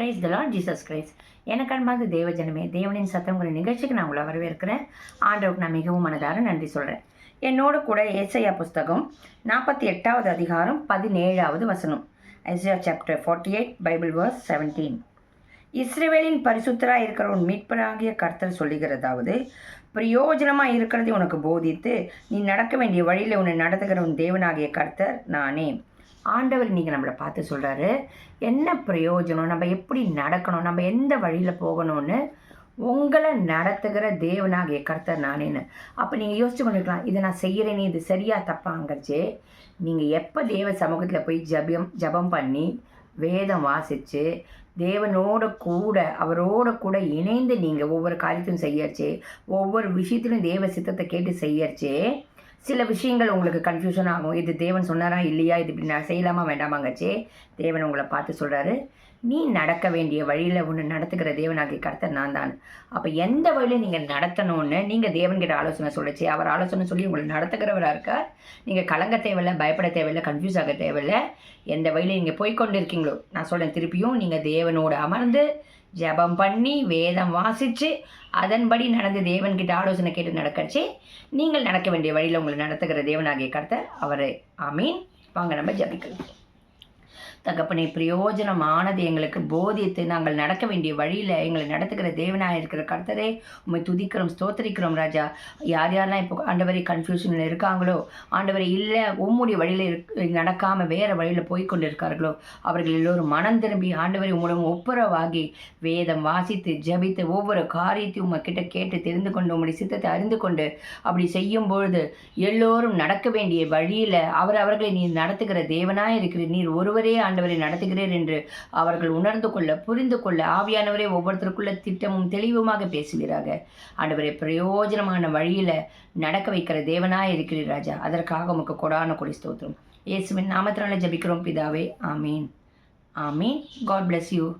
Praise the Lord Jesus Christ எனக்கு அன்பார்ந்த தேவஜனமே தேவனின் சத்தங்கிற நிகழ்ச்சிக்கு நான் உங்களை வரவேற்கிறேன். ஆண்டவுக்கு நான் மிகவும் மனதார நன்றி சொல்கிறேன் என்னோடு கூட ஏசையா புஸ்தகம் நாற்பத்தி எட்டாவது அதிகாரம் பதினேழாவது வசனம். Isaiah chapter forty eight Bible verse seventeen இஸ்ரேவேலின் பரிசுத்தராக இருக்கிறவன் மீட்பராகிய கர்த்தர் சொல்லுகிறதாவது பிரயோஜனமாக இருக்கிறதை உனக்கு போதித்து நீ நடக்க வேண்டிய வழியில் உன்னை நடத்துகிறவன் தேவனாகிய கர்த்தர் நானே. ஆண்டவர் நீங்கள் நம்மளை பார்த்து சொல்கிறாரு என்ன பிரயோஜனம்? நம்ம எப்படி நடக்கணும்? நம்ம எந்த வழியில் போகணும்னு உங்களை நடத்துகிற தேவனாகிய கர்த்தர் நானேன்னு. அப்போ நீங்கள் யோசிச்சு கொண்டிருக்கலாம் இதை நான் செய்கிறேனே இது சரியாக தப்பாங்கிறச்சு நீங்கள் எப்போ தேவ சமூகத்தில் போய் ஜபியம் ஜபம் பண்ணி வேதம் வாசித்து தேவனோட கூட அவரோட கூட இணைந்து நீங்கள் ஒவ்வொரு காரியத்தையும் செய்யறச்சு ஒவ்வொரு விஷயத்திலும் தேவ சித்தத்தை கேட்டு செய்யறச்சே சில விஷயங்கள் உங்களுக்கு கன்ஃபியூஷன் ஆகும். இது தேவன் சொன்னாரா இல்லையா? இது இப்படி நான் செய்யலாமா? வேண்டாமாங்கச்சே. தேவன் உங்களை பார்த்து சொல்கிறாரு நீ நடக்க வேண்டிய வழியில் ஒன்று நடத்துகிற தேவனாகி கடத்த நான் தான். அப்போ எந்த வழியில் நீங்கள் நடத்தணும்னு நீங்கள் தேவன்கிட்ட ஆலோசனை சொல்லிச்சு. அவர் ஆலோசனை சொல்லி உங்களை நடத்துகிறவராக இருக்கார். நீங்கள் கலங்க தேவையில்லை பயப்பட தேவையில்லை கன்ஃபியூஸ் ஆக தேவையில்லை. எந்த வழியில் நீங்கள் போய்க்கொண்டு இருக்கீங்களோ நான் சொல்கிறேன் திருப்பியும் நீங்கள் தேவனோடு அமர்ந்து ஜெபம் பண்ணி வேதம் வாசித்து அதன்படி நடந்து தேவன்கிட்ட ஆலோசனை கேட்டு நடக்கச்சு நீங்கள் நடக்க வேண்டிய வழியில் உங்களை நடத்துகிற தேவனாகிய கருத்தை அவரை அமீன் வாங்க நம்ம ஜபிக்கலாம். தகப்பனை பிரயோஜனமானது எங்களுக்கு போதித்து நாங்கள் நடக்க வேண்டிய வழியில் எங்களை நடத்துகிற தேவனாக இருக்கிற கர்த்தரே உண்மை துதிக்கிறோம் ஸ்தோத்தரிக்கிறோம் ராஜா. யார் யாரெல்லாம் இப்போ ஆண்டவரை கன்ஃபியூஷனில் இருக்காங்களோ ஆண்டவரை இல்லை உம்முடைய வழியில் இருக் நடக்காமல் வேறு வழியில் போய் கொண்டு இருக்கார்களோ அவர்கள் எல்லோரும் மனம் திரும்பி ஆண்டவரை மூலம் ஒப்புரவாகி வேதம் வாசித்து ஜபித்து ஒவ்வொரு காரியத்தையும் உங்ககிட்ட கேட்டு தெரிந்து கொண்டு உங்களுடைய சித்தத்தை அறிந்து கொண்டு அப்படி செய்யும் பொழுது எல்லோரும் நடக்க வேண்டிய வழியில் அவர் அவர்களை நீர் நடத்துகிற தேவனாக இருக்கிற நீர் ஒருவரே ஆண்டவரை நடத்துகிறீர் என்று அவர்கள் உணர்ந்து கொள்ள புரிந்து கொள்ள ஆவியானவரே ஒவ்வொருத்தருக்குள்ள திட்டமும் தெளிவுமாக பேசுகிறாங்க ஆண்டவரை பிரயோஜனமான வழியில் நடக்க வைக்கிற தேவனாக இருக்கிறீர் ராஜா. அதற்காக உமக்கு கொடான கொடி ஸ்தோத்திரம். இயேசுவின் நாமத்தினால ஜபிக்கிறோம் பிதாவே. ஆமீன். ஆமீன். God bless you